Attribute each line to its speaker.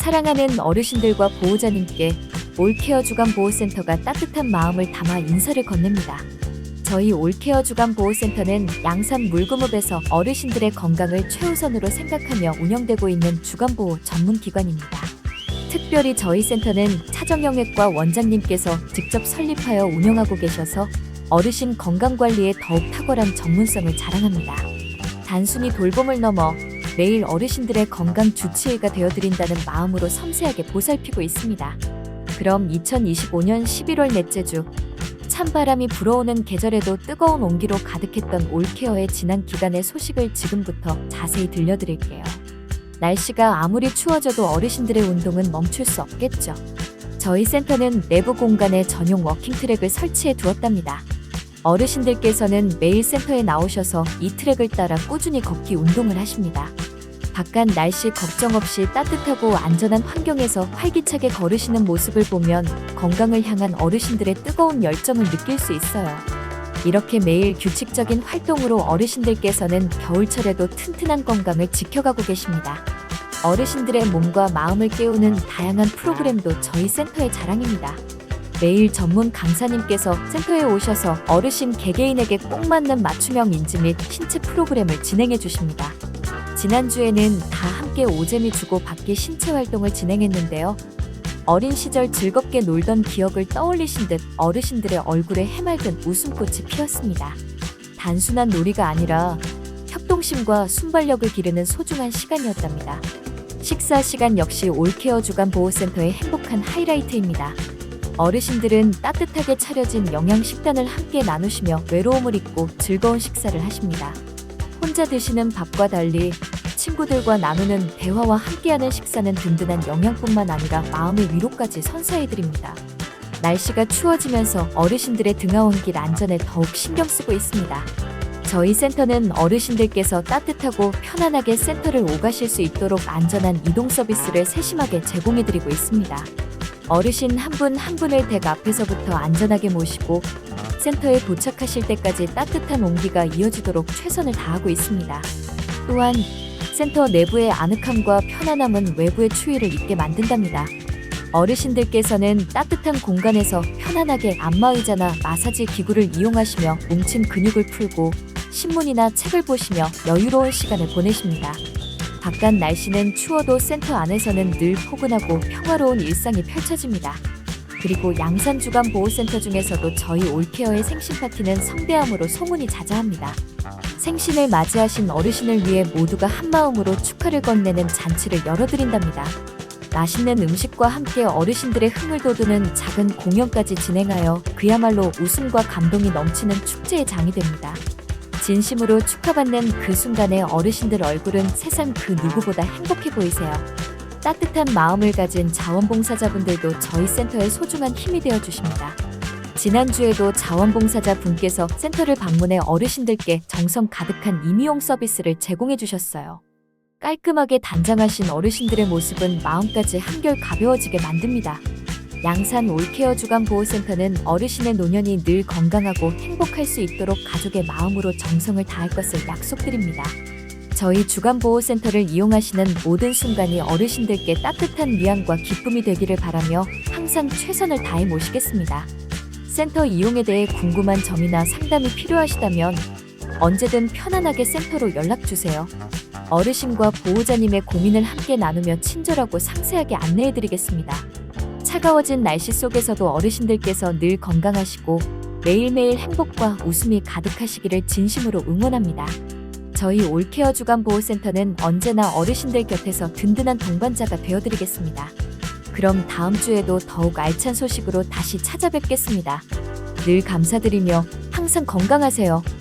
Speaker 1: 사랑하는 어르신들과 보호자님께 올케어 주간보호센터가 따뜻한 마음을 담아 인사를 건넵니다. 저희 올케어 주간보호센터는 양산 물구읍에서 어르신들의 건강을 최우선으로 생각하며 운영되고 있는 주간보호 전문기관입니다. 특별히 저희 센터는 차정영외과 원장님께서 직접 설립하여 운영하고 계셔서 어르신 건강관리에 더욱 탁월한 전문성을 자랑합니다. 단순히 돌봄을 넘어 매일 어르신들의 건강 주치의가 되어드린다는 마음으로 섬세하게 보살피고 있습니다. 그럼 2025년 11월 넷째 주 찬바람이 불어오는 계절에도 뜨거운 온기로 가득했던 올케어의 지난 기간의 소식을 지금부터 자세히 들려드릴게요. 날씨가 아무리 추워져도 어르신들의 운동은 멈출 수 없겠죠. 저희 센터는 내부 공간에 전용 워킹 트랙을 설치해 두었답니다. 어르신들께서는 매일 센터에 나오셔서 이 트랙을 따라 꾸준히 걷기 운동을 하십니다. 바깥 날씨 걱정 없이 따뜻하고 안전한 환경에서 활기차게 걸으시는 모습을 보면 건강을 향한 어르신들의 뜨거운 열정을 느낄 수 있어요. 이렇게 매일 규칙적인 활동으로 어르신들께서는 겨울철에도 튼튼한 건강을 지켜가고 계십니다. 어르신들의 몸과 마음을 깨우는 다양한 프로그램도 저희 센터의 자랑입니다. 매일 전문 강사님께서 센터에 오셔서 어르신 개개인에게 꼭 맞는 맞춤형 인지 및 신체 프로그램을 진행해 주십니다. 지난주에는 다 함께 오재미 주고 받기 신체 활동을 진행했는데요. 어린 시절 즐겁게 놀던 기억을 떠올리신 듯 어르신들의 얼굴에 해맑은 웃음꽃이 피었습니다. 단순한 놀이가 아니라 협동심과 순발력을 기르는 소중한 시간이었답니다. 식사 시간 역시 올케어 주간 보호센터의 행복한 하이라이트입니다. 어르신들은 따뜻하게 차려진 영양 식단을 함께 나누시며 외로움을 잊고 즐거운 식사를 하십니다. 혼자 드시는 밥과 달리 친구들과 나누는 대화와 함께하는 식사는 든든한 영양뿐만 아니라 마음의 위로까지 선사해드립니다. 날씨가 추워지면서 어르신들의 등하원 길 안전에 더욱 신경 쓰고 있습니다. 저희 센터는 어르신들께서 따뜻하고 편안하게 센터를 오가실 수 있도록 안전한 이동 서비스를 세심하게 제공해드리고 있습니다. 어르신 한 분 한 분을 댁 앞에서부터 안전하게 모시고 센터에 도착하실 때까지 따뜻한 온기가 이어지도록 최선을 다하고 있습니다. 또한 센터 내부의 아늑함과 편안함은 외부의 추위를 잊게 만든답니다. 어르신들께서는 따뜻한 공간에서 편안하게 안마의자나 마사지 기구를 이용하시며 뭉친 근육을 풀고 신문이나 책을 보시며 여유로운 시간을 보내십니다. 바깥 날씨는 추워도 센터 안에서는 늘 포근하고 평화로운 일상이 펼쳐집니다. 그리고 양산주간보호센터 중에서도 저희 올케어의 생신 파티는 성대함으로 소문이 자자합니다. 생신을 맞이하신 어르신을 위해 모두가 한마음으로 축하를 건네는 잔치를 열어드린답니다. 맛있는 음식과 함께 어르신들의 흥을 돋우는 작은 공연까지 진행하여 그야말로 웃음과 감동이 넘치는 축제의 장이 됩니다. 진심으로 축하받는 그 순간의 어르신들 얼굴은 세상 그 누구보다 행복해 보이세요. 따뜻한 마음을 가진 자원봉사자분들도 저희 센터의 소중한 힘이 되어 주십니다. 지난주에도 자원봉사자 분께서 센터를 방문해 어르신들께 정성 가득한 임의용 서비스를 제공해 주셨어요. 깔끔하게 단장하신 어르신들의 모습은 마음까지 한결 가벼워지게 만듭니다. 양산 올케어 주간 보호센터는 어르신의 노년이 늘 건강하고 행복할 수 있도록 가족의 마음으로 정성을 다할 것을 약속드립니다. 저희 주간 보호센터를 이용하시는 모든 순간이 어르신들께 따뜻한 위안과 기쁨이 되기를 바라며 항상 최선을 다해 모시겠습니다. 센터 이용에 대해 궁금한 점이나 상담이 필요하시다면 언제든 편안하게 센터로 연락 주세요. 어르신과 보호자님의 고민을 함께 나누며 친절하고 상세하게 안내해 드리겠습니다. 차가워진 날씨 속에서도 어르신들께서 늘 건강하시고 매일매일 행복과 웃음이 가득하시기를 진심으로 응원합니다. 저희 올케어 주간보호센터는 언제나 어르신들 곁에서 든든한 동반자가 되어드리겠습니다. 그럼 다음 주에도 더욱 알찬 소식으로 다시 찾아뵙겠습니다. 늘 감사드리며 항상 건강하세요.